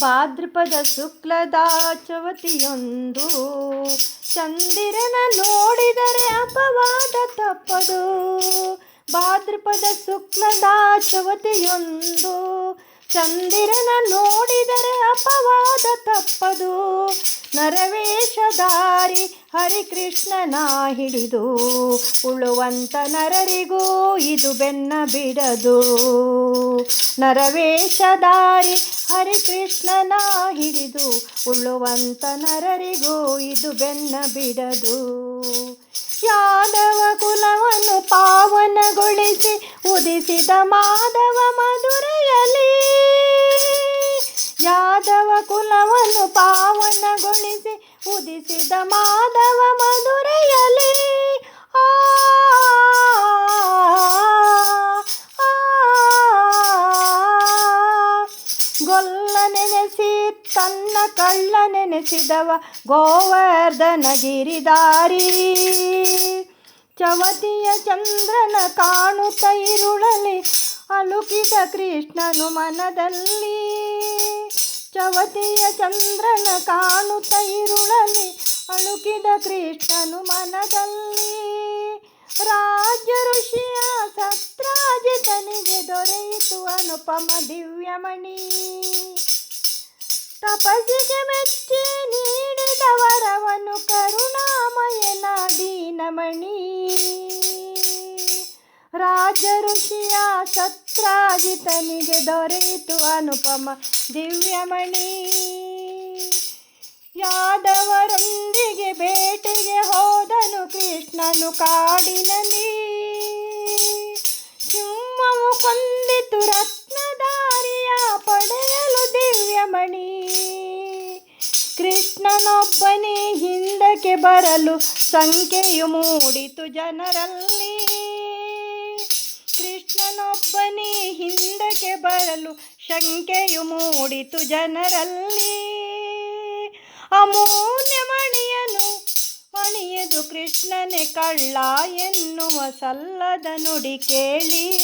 ಭಾದ್ರಪದ ಶುಕ್ಲದ ಚವತಿಯೊಂದು ಚಂದಿರನ ನೋಡಿದರೆ ಅಪವಾದ ತಪ್ಪದು. ಭಾದ್ರಪದ ಶುಕ್ಲದ ಚವತಿಯೊಂದು ಚಂದಿರನ ನೋಡಿದರೆ ಅಪವಾದ ತಪ್ಪದು. ನರವೇಷಧಾರಿ ಹರಿಕೃಷ್ಣನ ಹಿಡಿದು, ಉಳುವಂತ ನರರಿಗೂ ಇದು ಬೆನ್ನ ಬಿಡದು. ನರವೇಷಧಾರಿ ಹರಿಕೃಷ್ಣನ ಹಿಡಿದು, ಉಳುವಂತ ನರರಿಗೂ ಇದು ಬೆನ್ನ ಬಿಡದು. ಯಾದವ ಕುಲವನ್ನು ಪಾವನಗೊಳಿಸಿ ಉದಿಸಿದ ಮಾಧವ ಮಧುರೆಯಲ್ಲಿ ಯಾದವ ಕುಲವನ್ನು ಪಾವನಗೊಳಿಸಿ ಉದಿಸಿದ ಮಾಧವ ಮಧುರೆಯಲ್ಲಿ ಆ ಗೊಲ್ಲ ನೆನೆಸಿ ತನ್ನ ಕಳ್ಳ ನೆನೆಸಿದವ ಗೋವರ್ಧನ ಗಿರಿದಾರಿ ಚವತಿಯ ಚಂದ್ರನ ಕಾಣುತ್ತ ಇರುಳಲಿ ಅಲುಕಿದ ಕೃಷ್ಣನು ಮನದಲ್ಲಿ. ಚವತಿಯ ಚಂದ್ರನ ಕಾಣುತ್ತ ಇರುಳಲಿ ಅಲುಕಿದ ಕೃಷ್ಣನು ಮನದಲ್ಲಿ. ರಾಜ ಋಷಿಯ ಸತ್ರಾಜಿತನಿಗೆ ದೊರೆಯಿತು ಅನುಪಮ ದಿವ್ಯಮಣಿ. ತಪಸ್ಸಿಗೆ ಮೆಚ್ಚಿ ನೀಡಿದ ವರವನ್ನು ಕರುಣಾಮಯನ ದೀನಮಣಿ ರಾಜ ಋಷಿಯ ಸತ್ರಾಜಿತನಿಗೆ ದೊರೆಯಿತು ಅನುಪಮ ದಿವ್ಯಮಣಿ. ಯಾದವರೊಂದಿಗೆ ಬೇಟೆಗೆ ಹೋದನು ಕೃಷ್ಣನು ಕಾಡಿನಲ್ಲಿ. ಕೃಷ್ಣನೊಬ್ಬನೇ ಹಿಂದಕ್ಕೆ ಬರಲು ಸಂಖ್ಯೆಯು ಮೂಡಿತು ಜನರಲ್ಲಿ. ಕೃಷ್ಣನೊಬ್ಬನೇ ಹಿಂದಕ್ಕೆ ಬರಲು ಶಂಕೆಯು ಮೂಡಿತು ಜನರಲ್ಲಿ. ಅಮೂಲ್ಯ ಮಣಿಯನು ಮಣಿಯದು ಕೃಷ್ಣನೇ ಕಳ್ಳ ಎನ್ನುವ ಸಲ್ಲದ ನುಡಿ ಕೇಳಿ.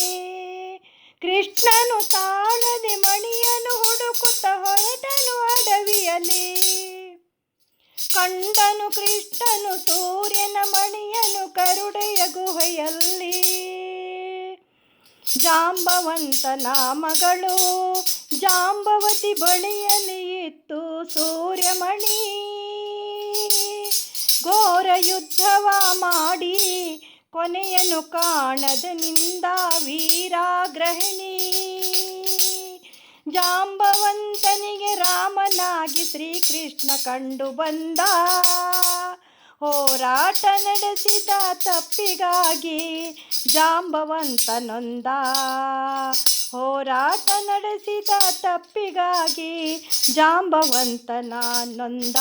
ಕೃಷ್ಣನು ತಾಳದೆ ಮಣಿಯನು ಹುಡುಕುತ್ತ ಹೊರಟನು ಅಡವಿಯಲ್ಲಿ. ಕಂಡನು ಕೃಷ್ಣನು ಸೂರ್ಯನ ಮಣಿಯನು ಕರುಡೆಯ ಗುಹೆಯಲ್ಲಿ. ಜಾಂಬವಂತ ಮಗಳು ಜಾಂಬವತಿ ಬಳಿಯಲ್ಲಿ ಇತ್ತು ಸೂರ್ಯಮಣಿ. ಘೋರ ಯುದ್ಧವ ಮಾಡಿ ಕೊನೆಯನು ಕಾಣದ ನಿಂದ ವೀರಾಗ್ರಹಿಣಿ ಶ್ರೀಕೃಷ್ಣ ಕಂಡು ಬಂದ. ಹೋರಾಟ ನಡೆಸಿದ ತಪ್ಪಿಗಾಗಿ ಜಾಂಬವಂತನೊಂದ. ಹೋರಾಟ ನಡೆಸಿದ ತಪ್ಪಿಗಾಗಿ ಜಾಂಬವಂತ ನೊಂದ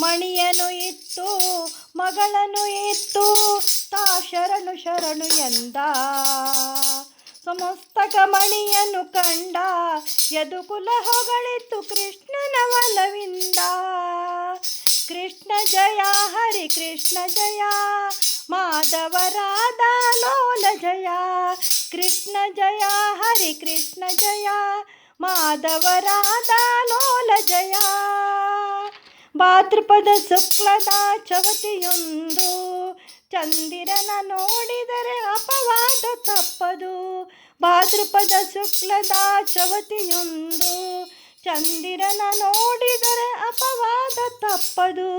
ಮಣಿಯನು ಇತ್ತು, ಮಗಳನು ಇತ್ತು ತಾ ಶರಣು ಶರಣು ಎಂದ. ಸಮಸ್ತಕ ಮಣಿಯನ್ನು ಕಂಡ, ಯದುಕುಲ ಹೊಗಳಿತು ಕೃಷ್ಣನ ವಲವಿಂದ ಕೃಷ್ಣ ಜಯ, ಹರಿ ಕೃಷ್ಣ ಜಯ ಮಾಧವ ರಾಧಾ ಲೋಲ ಜಯ. ಕೃಷ್ಣ ಜಯ, ಹರಿ ಕೃಷ್ಣ ಜಯ ಮಾಧವ ರಾಧಾ ಲೋಲ ಜಯ. ಭಾದ್ರಪದ ಶುಕ್ಲದ ಚವತಿಯೊಂದು ಚಂದಿರನ ನೋಡಿದರೆ ಅಪವಾದ ತಪ್ಪದು. ಭಾದ್ರಪದ ಶುಕ್ಲದ ಚವತಿಯೊಂದು. ಚಂದಿರನ ನೋಡಿದರೆ ಅಪವಾದ ತಪ್ಪದು.